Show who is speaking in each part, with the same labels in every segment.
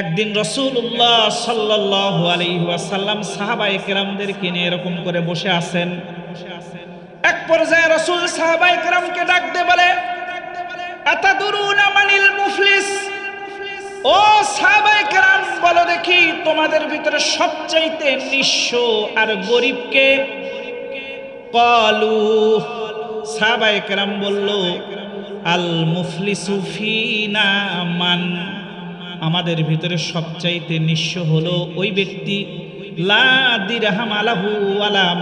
Speaker 1: একদিন রসুল্লাহ সাল্লাহ আলহিহাসাল্লাম সাহাবাই কেরামদেরকে নিয়ে এরকম করে বসে আছেন। এক পর্যায়ে রসুল সাহাবাই কেরামকে ডাকতে বলে মুফলিস? ও বলো দেখি তোমাদের ভিতরে সবচাইতে নিঃস্ব আর গরিবকে বলল, আল মান। আমাদের ভিতরে সবচাইতে নিঃস্ব হলো ওই ব্যক্তি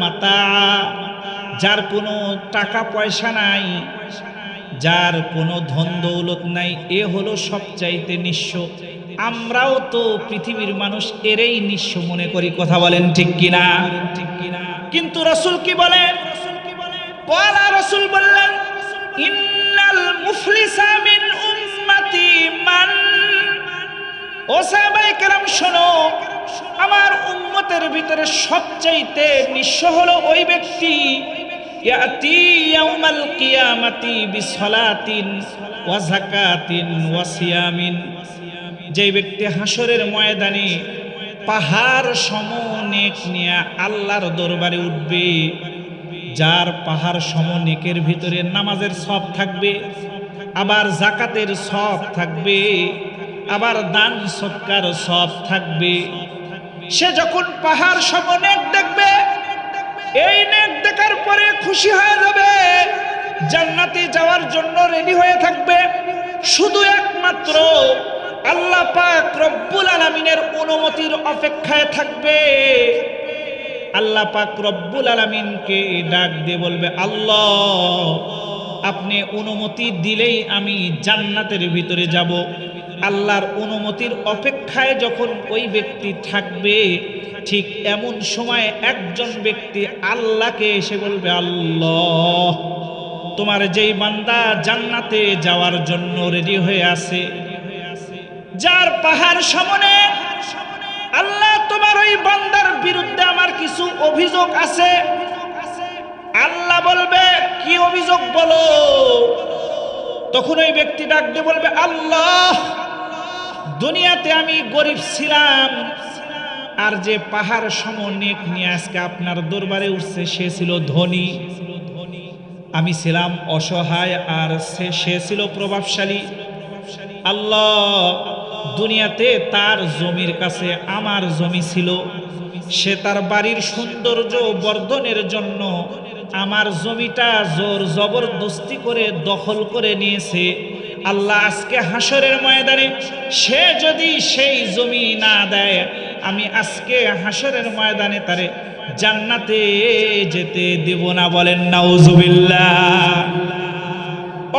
Speaker 1: মাতা, যার কোনো টাকা পয়সা নাই, যার কোনো ধন দৌলত নাই, এ হলো সবচাইতে নিঃস্ব। আমরাও তো পৃথিবীর মানুষ, এরেই নিঃস্ব মনে করি, কথা বলেন ঠিক কিনা? ঠিক কিনা কিন্তু রসুল কি বলেন? কলা রসুল বললেন শোনো, আমার উম্মতের ভিতরে সবচাইতে নিঃস্ব হলো ওই ব্যক্তি যে ব্যক্তি হাসরের ময়দানে পাহাড় সমনেক নিয়ে আল্লাহর দরবারে উঠবে, যার পাহাড় সমনেকের ভিতরে নামাজের সব থাকবে, আবার জাকাতের সব থাকবে আবার দান সৎকার সব থাকবে। সে যখন পাহাড় সমনেক দেখবে, এই নেট দেখার পরে খুশি হয়ে যাবে। জান্নাতে যাওয়ার জন্য রেডি হয়ে থাকবে। শুধু একমাত্র আল্লাহ পাক রব্বুল আলামিনের অনুমতির অপেক্ষায় থাকবে। আল্লাহ পাক রব্বুল আলামিনকে ডাক দিয়ে বলবে, আল্লাহ, আপনি অনুমতি দিলেই আমি জান্নাতের ভিতরে যাব। আল্লাহর অনুমতির অপেক্ষায় যখন ওই ব্যক্তি থাকবে, ঠিক এমন সময় একজন ব্যক্তি আল্লাহকে এসে বলবে, আল্লাহ, তোমার যেই বান্দা জান্নাতে যাওয়ার জন্য রেডি হয়ে আছে, যার পাহাড় সামনে আল্লাহ তোমার ওই বান্দার বিরুদ্ধে আমার কিছু অভিযোগ আছে। আল্লাহ বলবে, কি অভিযোগ বলো? তখন ওই ব্যক্তি ডাকতে বলবে, আল্লাহ দুনিয়াতে আমি গরিব ছিলাম। আর যে পাহাড় সমনেক নিয়ে আজকে আপনার দরবারে উঠছে, সে ছিল ধনী। আমি ছিলাম অসহায়, আর সে সে ছিল প্রভাবশালী। আল্লাহ দুনিয়াতে তার জমির কাছে আমার জমি ছিল। সে তার বাড়ির সৌন্দর্য বর্ধনের জন্য আমার জমিটা জোর জবরদস্তি করে দখল করে নিয়েছে। আল্লাহ আজকে হাসরের ময়দানে, সে যদি সেই জমি না দেয়, আমি আজকে হাসরের ময়দানে তারে জান্নাতে যেতে দেব না বলেন, নাউজুবিল্লাহ।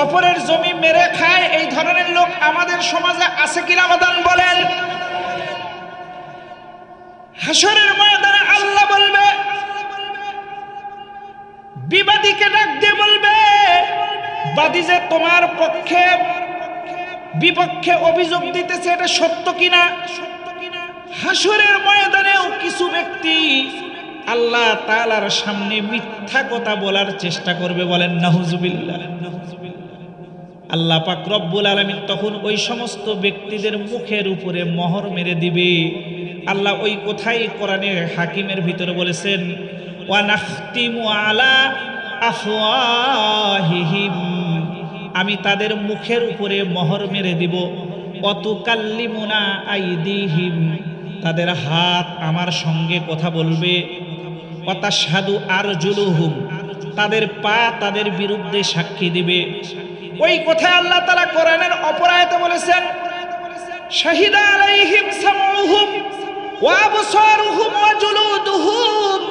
Speaker 1: অপরের জমি মেরে খায়, এই ধরনের লোক আমাদের সমাজে আছে কিনা আবাদান বলেন। হাসরের ময়দানে আল্লাহ বলবে, বিবাদীকে ডাক দিয়ে বাদী যে তোমার পক্ষে বিপক্ষে অভিযোগ দিতেছে এটা সত্য কিনা? হাসরের ময়দানেও কিছু ব্যক্তি আল্লাহ তালার সামনে মিথ্যা কথা বলার চেষ্টা করবে বলেন নাহুজুবিল্লাহ আল্লাহ পাক রব্বুল আলমিন তখন ওই সমস্ত ব্যক্তিদের মুখের উপরে মোহর মেরে দিবে। আল্লাহ ওই কোথায় কোরআনের হাকিমের ভিতরে বলেছেন ওয়ানাখতিমু আলা আফওয়াহিহিম, আমি তাদের মুখের উপরে মোহর মেরে দিব। অতুকাল্লিমুনা আইদিহিম, তাদের হাত আমার সঙ্গে কথা বলবে। অতাসাধু আর জুলুহুম তাদের পা তাদের বিরুদ্ধে সাক্ষী দিবে। ওই কথা আল্লাহ তালা কোরআনের অপরায়তে বলেছেন, শাহিদা আলাইহিম সামউহুম ওয়া আবসারুহুম ওয়া জুলুদুহুম।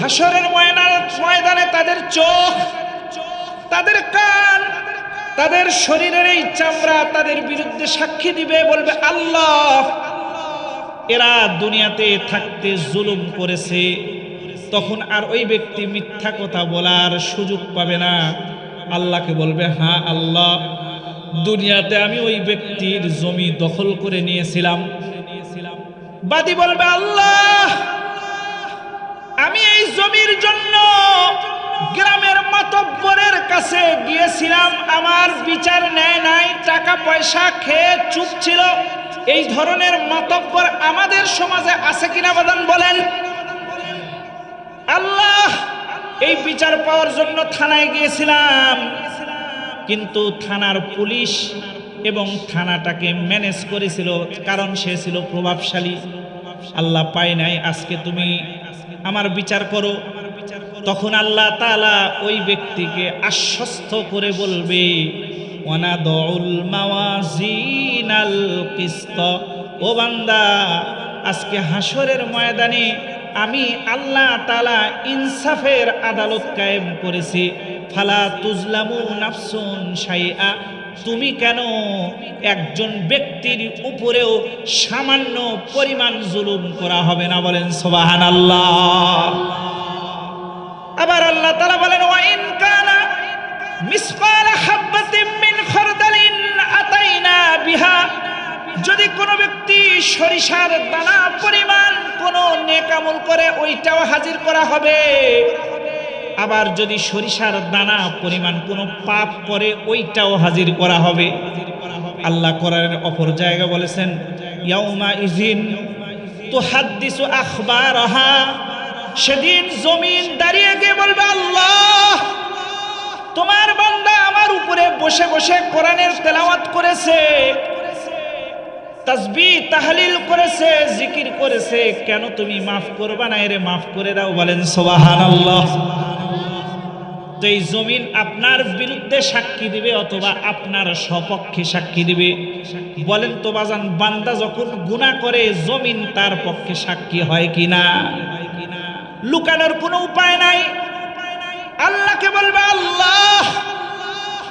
Speaker 1: হাসরের ময়নার ময়দানে তাদের চোখ, তাদের কান, তাদের শরীরের এই চামড়া তাদের বিরুদ্ধে সাক্ষী দিবে, বলবে, আল্লাহ, এরা দুনিয়াতে থাকতে জুলুম করেছে। তখন আর ওই ব্যক্তি মিথ্যা কথা বলার সুযোগ পাবে না। আল্লাহকে বলবে হ্যাঁ আল্লাহ, দুনিয়াতে আমি ওই ব্যক্তির জমি দখল করে নিয়েছিলাম। বাদী বলবে, আল্লাহ জমির জন্য গ্রামের মাতব্বরের কাছে গিয়েছিলাম। আমার বিচার নেয় নাই, টাকা পয়সা খেয়ে চুপ ছিল। এই ধরনের মাতব্বর আমাদের সমাজে আছে কিনা বাদান বলেন। আল্লাহ, এই বিচার পাওয়ার জন্য থানায় গিয়েছিলাম। কিন্তু থানার পুলিশ এবং থানাটাকে ম্যানেজ করেছিল, কারণ সে ছিল প্রভাবশালী। আল্লাহ পায় নাই, আজকে তুমি আমার বিচার করো। তখন আল্লাহ তালা ওই ব্যক্তিকে আশ্বস্ত করে বলবে ও বান্দা, আজকে হাসরের ময়দানে আমি আল্লাহ তালা ইনসাফের আদালত কায়েম করেছি। ফালা তুজলামু নাফসুন শাইআ, তুমি কেন একজন ব্যক্তির উপরেও সামান্য পরিমাণ জুলুম করা হবে না বলেন সোবাহান আল্লাহ আবার আল্লাহ তালা বলেন ওয়াইন কানা মিসকাল হাব্বাতিম মিন খরদালিন আতাইনা বিহা যদি কোনো ব্যক্তি সরিষার দানা পরিমাণ কোনো নেকামল করে, ওইটাও হাজির করা হবে। আবার যদি সরিষার দানা পরিমাণ কোনো পাপ করে, ওইটাও হাজির করা হবে। আল্লাহ করার অপর জায়গা বলেছেন, ইয়াউমা ইজিন তো হাদ্দিসু আখবারহা সেদিন জমিন দাঁড়িয়ে গিয়ে বলবে, আল্লাহ, তোমার বান্দা আমার উপরে বসে বসে কোরআনের তেলাওয়াত করেছে। তাসবি, তাহলিল করেছে, জিকির করেছে, কেন তুমি মাফ করবা না? এরে মাফ করে দাও, বলেন সুবহানাল্লাহ। তো এই জমিন আপনার বিরুদ্ধে সাক্ষী দিবে অথবা আপনার সপক্ষে সাক্ষী দিবে? বলেন তো বাজান, বান্দা যখন গুনাহ করে, জমিন তার পক্ষে সাক্ষী হয় কি কিনা? লুকানোর কোনো উপায় নাই। আল্লাহকে বলবে, আল্লাহ,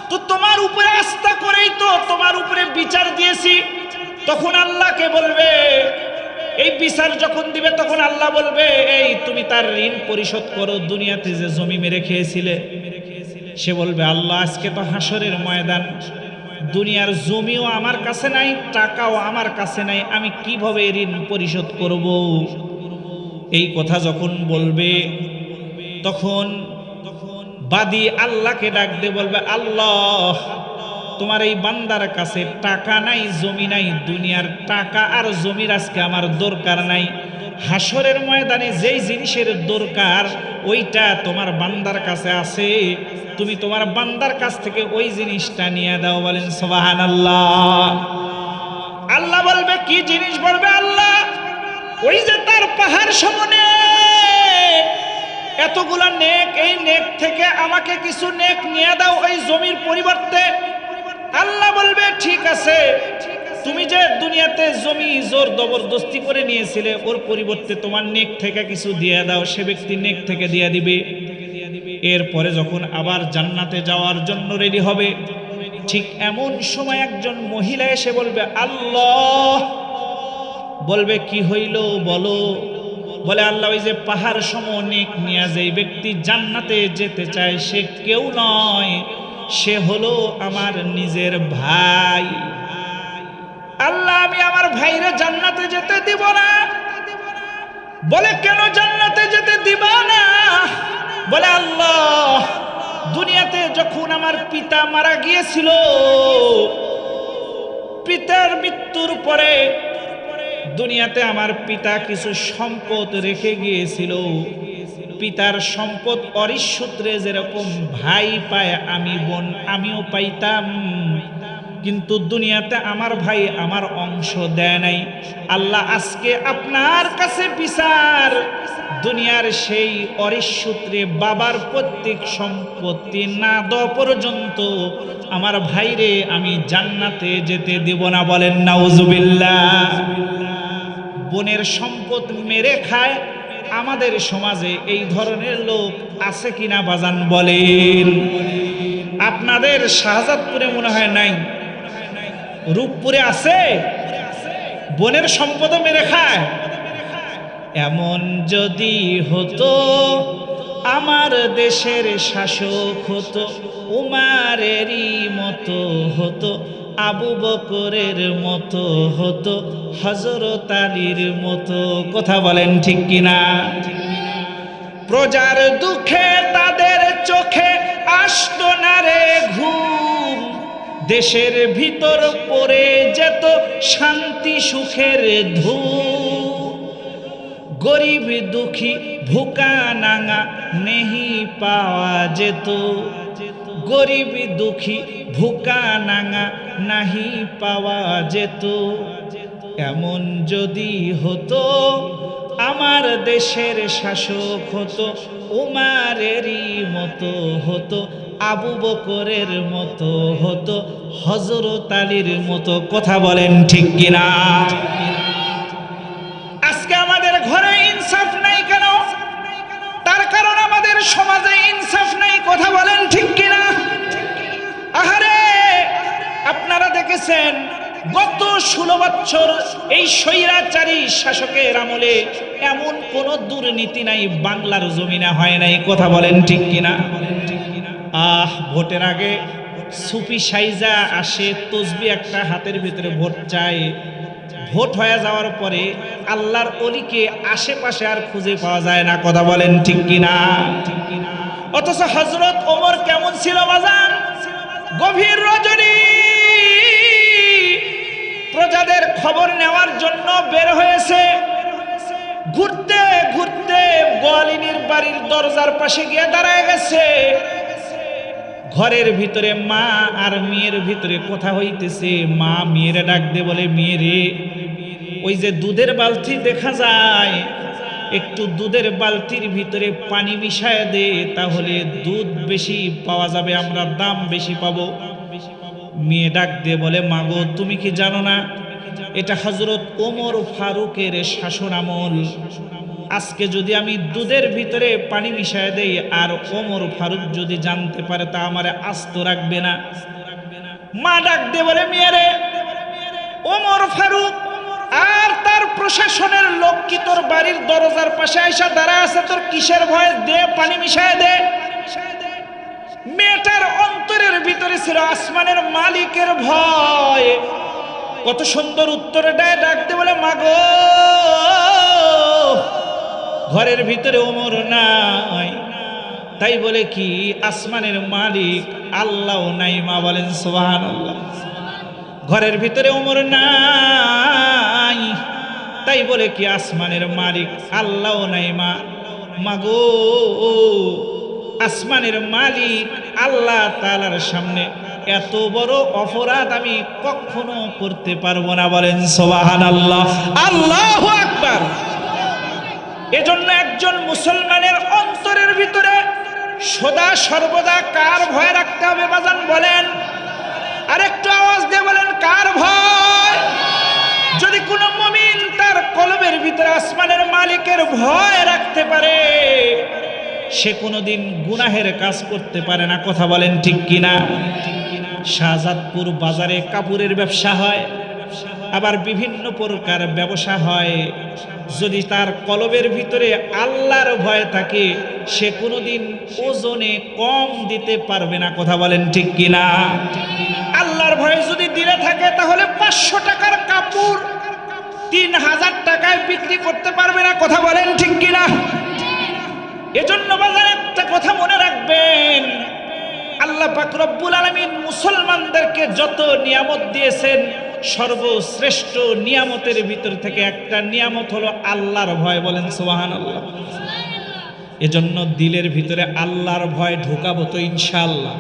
Speaker 1: তো তোমার উপরে আস্থা করেই তো তোমার উপরে বিচার দিয়েছি। তখন আল্লাহকে বলবে, এই বিচার যখন দিবে তখন আল্লাহ বলবে, এই তুমি তার ঋণ পরিশোধ করো, দুনিয়াতে যে জমি মেরে খেয়েছিলে। সে বলবে, আল্লাহ, আজকে তো হাসরের ময়দান। দুনিয়ার জমিও আমার কাছে নাই, টাকাও আমার কাছে নাই, আমি কীভাবে ঋণ পরিশোধ করব? এই কথা যখন বলবে, তখন বাদী আল্লাহকে ডাক দিয়ে বলবে, আল্লাহ তোমার এই বান্দার কাছে টাকা নাই, জমি নাই, দুনিয়ার টাকা আর জমির আজকে আমার দরকার নাই। হাসরের ময়দানে যেই জিনিসের দরকার, ওইটা তোমার বান্দার কাছে আছে। তুমি তোমার বান্দার কাছ থেকে ওই জিনিসটা নিয়ে দাও, বলেন সোবাহান আল্লাহ আল্লাহ বলবে, কি জিনিস বলবে আল্লাহ? ওই যে তার পাহাড় সমনে। এতগুলা নেক, এই নেক থেকে আমাকে কিছু নেক নিয়ে দাও ওই জমির পরিবর্তে আল্লাহ বলবে, ঠিক আছে। তুমি যে দুনিয়াতে জমি, জোর জবরদস্তি করে নিয়েছিলে, ওর পরিবর্তে তোমার নেক থেকে কিছু দিয়ে দাও, সে ব্যক্তি নেক থেকে দিয়ে দিবে। এরপরে যখন আবার জান্নাতে যাওয়ার জন্য রেডি হবে, ঠিক এমন সময় একজন মহিলা এসে বলবে, আল্লাহ। বলবে, কি হইল বলো। বলে, আল্লাহ ওই যে পাহাড় সম অনেক নিয়ে যে ব্যক্তি জান্নাতে যেতে চায়, সে কেউ নয়। সে হলো আমার নিজের ভাই। আল্লাহ, আমি আমার ভাইরে জান্নাতে যেতে দিব না। বলে, কেন জান্নাতে যেতে দিব না? বলে, আল্লাহ, দুনিয়াতে যখন আমার পিতা মারা গিয়েছিল, পিতার মৃত্যুর পরে দুনিয়াতে আমার পিতা কিছু সম্পদ রেখে গিয়েছিল। পিতার সম্পদ অরিসূত্রে যেরকম ভাই পায় আমি বোন, আমিও পাইতাম। কিন্তু দুনিয়াতে আমার ভাই আমার অংশ দেয় নাই। আল্লাহ আজকে আপনার কাছে বিচার। দুনিয়ার সেই অরিসূত্রে বাবার প্রত্যেক সম্পত্তি না দেওয়া পর্যন্ত আমার ভাইরে আমি জান্নাতে যেতে দেব না বলেন নাউজুবিল্লাহ বোনের সম্পদ মেরে খায় আমাদের সমাজে এই ধরনের লোক আছে কিনা বাজান বলেন। আপনাদের শাহজাদপুরে মনে হয় নাই? রূপপুরে আছে? বনের সম্পদও মেরে খায়? এমন যদি হতো, আমার দেশের শাসক হতো, উমারেরই মতো হতো। আবু বকরের মতো হতো হজরত আলীর মতো। কথা বলেন ঠিক কিনা? প্রজার দুঃখে তাদের চোখে আসতো না রে ঘুম। দেশের ভিতর পড়ে যেত শান্তি সুখের ধূ গরিব দুঃখী ভুকা নাঙা নেহি পাওয়া যেত। গরিব দুঃখী ভুকা নাঙা নাহি পাওয়া যেত। এমন যদি হতো, আমার দেশের শাসক হতো, উমারেরই মতো হতো, আবু বকরের মতো হতো হজরত আলীর মতো। কথা বলেন ঠিক কিনা? আজকে আমাদের ঘরে ইনসাফ নাই কেন? তার কারণ আমাদের সমাজে ইনসাফ নাই, কথা বলেন ঠিক আপনারা দেখেছেন, গত ষোলো বছর এই স্বৈরাচারী শাসকের আমলে এমন কোন দুর্নীতি নাই, বাংলার জমিনে হয় নাই, কথা বলেন ঠিক কিনা? আহ, ভোটের আগে সুফি সাইজা আসে, তসবি একটা হাতের ভিতরে ভোট চায়। ভোট হয়ে যাওয়ার পরে আল্লাহর অলিকে আশেপাশে আর খুঁজে পাওয়া যায় না, কথা বলেন ঠিক কিনা? অথচ হজরত ওমর কেমন ছিল বাজান? গভীর রজনী। প্রজাদের খবর নেওয়ার জন্য বের হয়েছে। ঘুরতে ঘুরতে গোয়ালিনীর বাড়ির দরজার পাশে গিয়ে দাঁড়ায় গেছে। ঘরের ভিতরে মা আর মেয়ের ভিতরে কথা হইতেছে। মা মেয়েরে ডাক দে বলে, মেয়েরে, ওই যে দুধের বালতি দেখা যায়, একটু দুধের বালতির ভিতরে পানি মিশায় দে, তাহলে দুধ বেশি পাওয়া যাবে, আমরা দাম বেশি পাবো। মেয়ে ডাক দিয়ে বলে, মাগো, তুমি কি জানো না? এটা হজরত ওমর ফারুকের শাসন আমল। আজকে যদি আমি দুধের ভিতরে পানি মিশায় দেই, আর ওমর ফারুক যদি জানতে পারে, তা আমারে আস্ত রাখবে না। মা ডাক দিয়ে বলে, মেয়েরে, ওমর ফারুক, আর তার প্রশাসনের লোক কি তোর বাড়ির দরজার পাশে আইসা দাঁড়া আছে? তোর কিসের ভয় দে, পানি মিশায় দে। মেয়েটার অন্তরের ভিতরে ছিল আসমানের মালিকের ভয়। কত সুন্দর উত্তরে দেয় ডাকতে বলে মাগো ঘরের ভিতরে ওমর নাই। তাই বলে কি, আসমানের মালিক আল্লাহ নাই মা বলেন সোহান ঘরের ভিতরে ওমর নাই। তাই বলে কি, আসমানের মালিক আল্লাহ নাই মা। মাগো আসমানের মালিক আল্লাহ তালার সামনে এত বড় অপরাধ আমি কখনো করতে পারব না বলেন সোবাহান আল্লাহ আল্লাহ আকবার। এজন্য একজন মুসলমানের অন্তরের ভিতরে সদা সর্বদা কার ভয় রাখতে হবে বাজান বলেন। আরেকটু আওয়াজ দিয়ে বলেন, কার ভয়? যদি কোনো মমিন তার কলমের ভিতরে আসমানের মালিকের ভয় রাখতে পারে সে কোনোদিন গুনাহের কাজ করতে পারে না, কথা বলেন ঠিক কিনা? শাহজাদপুর বাজারে কাপড়ের ব্যবসা হয়, আবার বিভিন্ন প্রকার ব্যবসা হয়। যদি তার কলবের ভিতরে আল্লাহর ভয় থাকে, সে কোনোদিন ওজনে কম দিতে পারবে না, কথা বলেন ঠিক কিনা? আল্লাহর ভয় যদি দিলে থাকে, তাহলে পাঁচশো টাকার কাপড় তিন হাজার টাকায় বিক্রি করতে পারবে না, কথা বলেন ঠিক কিনা? এজন্য বাজার একটা কথা মনে রাখবেন। আল্লাহ রব্বুল আলমিন মুসলমানদেরকে যত নিয়ামত দিয়েছেন, সর্বশ্রেষ্ঠ নিয়ামতের ভিতর থেকে একটা নিয়ামত হলো আল্লাহর ভয় বলেন সোহান আল্লাহ এজন্য দিলের ভিতরে আল্লাহর ভয় ঢোকাবো তো ইনশাল্লাহ